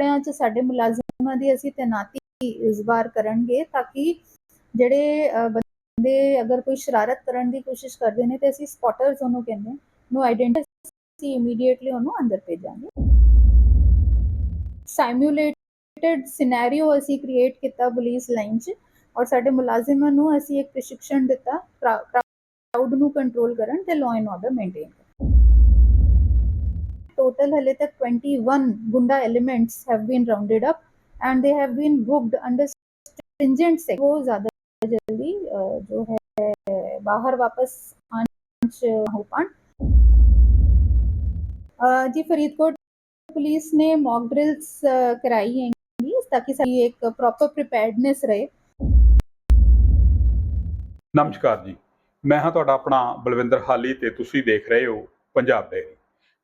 ਕਪੜਿਆਂ 'ਚ ਸਾਡੇ ਮੁਲਾਜ਼ਮਾਂ ਦੀ ਅਸੀਂ ਤੈਨਾਤੀ ਇਸ ਵਾਰ ਕਰਨਗੇ ਤਾਂ ਕਿ ਜਿਹੜੇ ਬੰਦੇ ਅਗਰ ਕੋਈ ਸ਼ਰਾਰਤ ਕਰਨ ਦੀ ਕੋਸ਼ਿਸ਼ ਕਰਦੇ ਨੇ ਤੇ ਅਸੀਂ ਸਪੌਟਰਸ ਉਹਨੂੰ ਕਹਿੰਦੇ ਨੂੰ ਆਈਡੈਂਟੀਫਾਈ ਇਮੀਡੀਏਟਲੀ ਉਹਨੂੰ ਅੰਦਰ ਭੇਜਾਂਗੇ। ਸਾਈਮੂਲੇਟਡ ਸਿਨੈਰੀਓ ਅਸੀਂ ਕ੍ਰੀਏਟ ਕੀਤਾ ਪੁਲਿਸ ਲਾਈਨ 'ਚ ਔਰ ਸਾਡੇ ਮੁਲਾਜ਼ਮਾਂ ਨੂੰ ਅਸੀਂ ਇੱਕ ਪ੍ਰਸ਼ਿਕਸ਼ਣ ਦਿੱਤਾ ਕਰਾਊਡ ਨੂੰ ਕੰਟਰੋਲ ਕਰਨ ਤੇ law and order maintain total ਹਲੇ ਤੱਕ 21 ਗੁੰਡਾ elements have been rounded up and they have been booked under stringent sec वो ज़्यादा जल्दी अ, जो है बाहर वापस आने ਚ ਹੋ ਪਾਣ ਅ, ਜੀ ਫਰੀਦਕੋਟ ਪੁਲਿਸ ਨੇ ਮੌਕ ਡਰਿਲਸ ਕਰਾਈ ਹੈਗੀ ਤਾਂ ਕਿ ਸਾਡੀ ਇੱਕ ਪ੍ਰੋਪਰ ਪ੍ਰੀਪੇਅਰਡਨੈਸ ਰਹੇ ਨਮਸਕਾਰ ਜੀ ਮੈਂ ਹਾਂ ਤੁਹਾਡਾ ਆਪਣਾ ਬਲਵਿੰਦਰ ਹਾਲੀ ਤੇ ਤੁਸੀਂ ਦੇਖ ਰਹੇ ਹੋ ਪੰਜਾਬ ਡੇਰੀ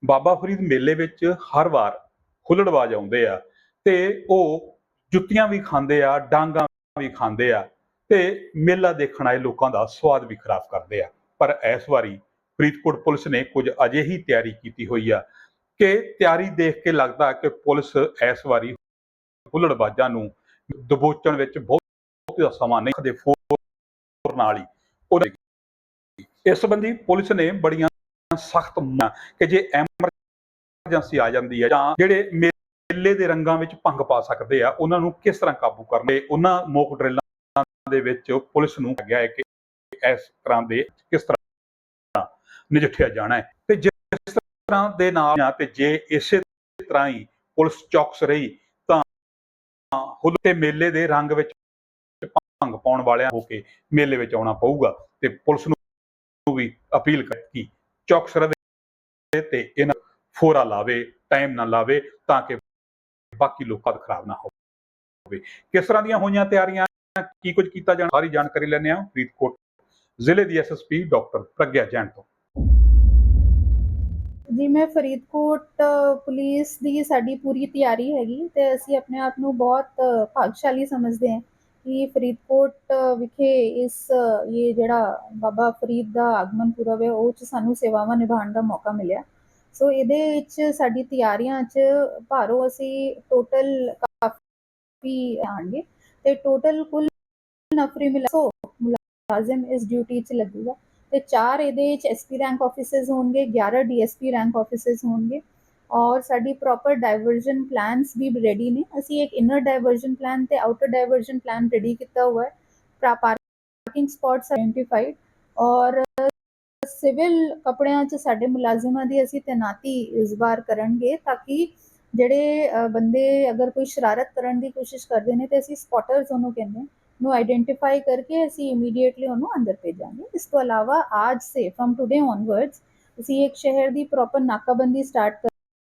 ਬਾਬਾ ਫਰੀਦ ਮੇਲੇ ਵਿੱਚ ਹਰ ਵਾਰ ਹੁੱਲੜਬਾਜ਼ ਆਉਂਦੇ ਆ ਤੇ ਉਹ ਜੁੱਤੀਆਂ ਵੀ ਖਾਂਦੇ ਆ, ਡਾਂਗਾ ਵੀ ਖਾਂਦੇ ਆ ਤੇ ਮੇਲਾ ਦੇਖਣ ਆਏ ਲੋਕਾਂ ਦਾ ਸਵਾਦ ਵੀ ਖਰਾਬ ਕਰਦੇ ਆ। ਪਰ ਇਸ ਵਾਰੀ ਫਰੀਦਕੋਟ ਪੁਲਿਸ ਨੇ ਕੁਝ ਅਜਿਹੀ ਤਿਆਰੀ ਕੀਤੀ ਹੋਈ ਆ ਕਿ ਤਿਆਰੀ ਦੇਖ ਕੇ ਲੱਗਦਾ ਕਿ ਪੁਲਿਸ ਇਸ ਵਾਰੀ ਹੁੱਲੜਬਾਜ਼ਾਂ ਨੂੰ ਦਬੋਚਣ ਵਿੱਚ ਬਹੁਤ ਜ਼ਿਆਦਾ ਸਮਾਂ ਨਹੀਂ ਦੇ ਨਾਲ ਹੀ। ਉਹਦੇ ਇਸ ਸੰਬੰਧੀ ਪੁਲਿਸ ਨੇ ਬੜੀਆਂ ਸਖਤ ਕਿ ਜੇ ਐਮਰਜੈਂਸੀ ਆ ਜਾਂਦੀ ਹੈ ਜਾਂ ਜਿਹੜੇ ਮੇਲੇ ਦੇ ਰੰਗਾਂ ਵਿੱਚ ਭੰਗ ਪਾ ਸਕਦੇ ਆ, ਉਹਨਾਂ ਨੂੰ ਕਿਸ ਤਰ੍ਹਾਂ ਕਾਬੂ ਕਰਨੇ? ਉਹਨਾਂ ਮੋਕ ਡਰਿੱਲਾਂ ਦੇ ਵਿੱਚ ਪੁਲਿਸ ਨੂੰ ਗਿਆ ਹੈ ਕਿ ਇਸ ਤਰ੍ਹਾਂ ਦੇ ਕਿਸ ਤਰ੍ਹਾਂ ਨਜਿੱਠਿਆ ਜਾਣਾ ਹੈ। ਤੇ ਜਿਸ ਤਰ੍ਹਾਂ ਦੇ ਨਾਲ ਤੇ ਜੇ ਇਸੇ ਤਰ੍ਹਾਂ ਹੀ ਪੁਲਿਸ ਚੌਕਸ ਰਹੀ, ਤਾਂ ਹੁਲ ਤੇ ਮੇਲੇ ਦੇ ਰੰਗ ਵਿੱਚ ਭੰਗ ਪਾਉਣ ਵਾਲਿਆਂ ਹੋ ਕੇ ਮੇਲੇ ਵਿੱਚ ਆਉਣਾ ਪਊਗਾ। ਤੇ ਪੁਲਿਸ ਨੂੰ ਵੀ ਅਪੀਲ ਕੀਤੀ ਚੌਕਸ ਰਵੇ ਤੇ ਇਹਨਾਂ ਫੋਰਾ ਲਾਵੇ ਟਾਈਮ ਨਾ ਲਾਵੇ ਤਾਂ ਕਿ ਬਾਕੀ ਲੋਕਾਂ ਦਾ ਖਰਾਬ ਨਾ ਹੋਵੇ। ਕਿਸ ਤਰ੍ਹਾਂ ਦੀਆਂ ਹੋਈਆਂ ਤਿਆਰੀਆਂ? ਕੀ ਕੁਝ ਕੀਤਾ ਜਾਣਾ? ਸਾਰੀ ਜਾਣਕਾਰੀ ਲੈਣੇ ਆ ਫਰੀਦਕੋਟ ਜ਼ਿਲ੍ਹੇ ਦੀ ਐਸਐਸਪੀ ਡਾਕਟਰ ਪ੍ਰਗਿਆ ਜੈਨ ਤੋਂ। ਜੀ, ਮੈਂ ਫਰੀਦਕੋਟ ਪੁਲਿਸ ਦੀ ਸਾਡੀ ਪੂਰੀ ਤਿਆਰੀ ਹੈਗੀ ਤੇ ਅਸੀਂ ਆਪਣੇ ਆਪ ਨੂੰ ਬਹੁਤ ਭਾਗਸ਼ਾਲੀ ਸਮਝਦੇ ਹਾਂ। ਕਿ ਫਰੀਦਕੋਟ ਵਿਖੇ ਇਸ ਇਹ ਜਿਹੜਾ ਬਾਬਾ ਫਰੀਦ ਦਾ ਆਗਮਨ ਪੁਰਬ ਹੈ, ਉਹ ਚ ਸਾਨੂੰ ਸੇਵਾਵਾਂ ਨਿਭਾਉਣ ਦਾ ਮੌਕਾ ਮਿਲਿਆ। ਸੋ ਇਹਦੇ ਵਿੱਚ ਸਾਡੀ ਤਿਆਰੀਆਂ 'ਚ ਭਾਰੋ ਅਸੀਂ ਟੋਟਲ ਕਾਫੀ ਆਣਗੇ ਤੇ ਟੋਟਲ ਕੁੱਲ ਨਫਰੀ ਮਿਲਾ ਸੌ ਮੁਲਾਜ਼ਮ ਇਸ ਡਿਊਟੀ 'ਚ ਲੱਗੂਗਾ ਤੇ ਚਾਰ ਇਹਦੇ ਵਿੱਚ ਐਸਪੀ ਰੈਂਕ ਆਫੀਸਰਸ ਹੋਣਗੇ 11 ਡੀਐਸਪੀ ਰੈਂਕ ਆਫੀਸਰਸ ਹੋਣਗੇ। ਔਰ ਸਾਡੀ ਪ੍ਰੋਪਰ ਡਾਇਵਰਜਨ ਪਲਾਨਸ ਵੀ ਰੈਡੀ ਨੇ। ਅਸੀਂ ਇੱਕ ਇਨਰ ਡਾਇਵਰਜਨ ਪਲਾਨ ਤੇ ਆਊਟਰ ਡਾਇਵਰਜਨ ਪਲਾਨ ਰੈਡੀ ਕੀਤਾ ਹੋਇਆ ਹੈ। ਪਾਰਕਿੰਗ ਸਪੌਟਸ ਆਇਡੈਂਟੀਫਾਈਡ ਔਰ ਸਿਵਲ ਕਪੜਿਆਂ 'ਚ ਸਾਡੇ ਮੁਲਾਜ਼ਮਾਂ ਦੀ ਅਸੀਂ ਤੈਨਾਤੀ ਇਸ ਵਾਰ ਕਰਨਗੇ ਤਾਂ ਕਿ ਜਿਹੜੇ ਬੰਦੇ ਅਗਰ ਕੋਈ ਸ਼ਰਾਰਤ ਕਰਨ ਦੀ ਕੋਸ਼ਿਸ਼ ਕਰਦੇ ਨੇ ਤੇ ਅਸੀਂ ਸਪੌਟਰਸ ਉਹਨੂੰ ਕਹਿੰਦੇ ਨੂੰ ਆਈਡੈਂਟੀਫਾਈ ਕਰਕੇ ਅਸੀਂ ਇਮੀਡੀਏਟਲੀ ਉਹਨੂੰ ਅੰਦਰ ਭੇਜਾਂਗੇ। ਇਸ ਤੋਂ ਇਲਾਵਾ ਅੱਜ ਸੇ ਫਰਮ ਟੁਡੇ ਔਨਵਰਡਸ ਅਸੀਂ ਇੱਕ ਸ਼ਹਿਰ ਦੀ ਪ੍ਰੋਪਰ ਨਾਕਾਬੰਦੀ ਸਟਾਰਟ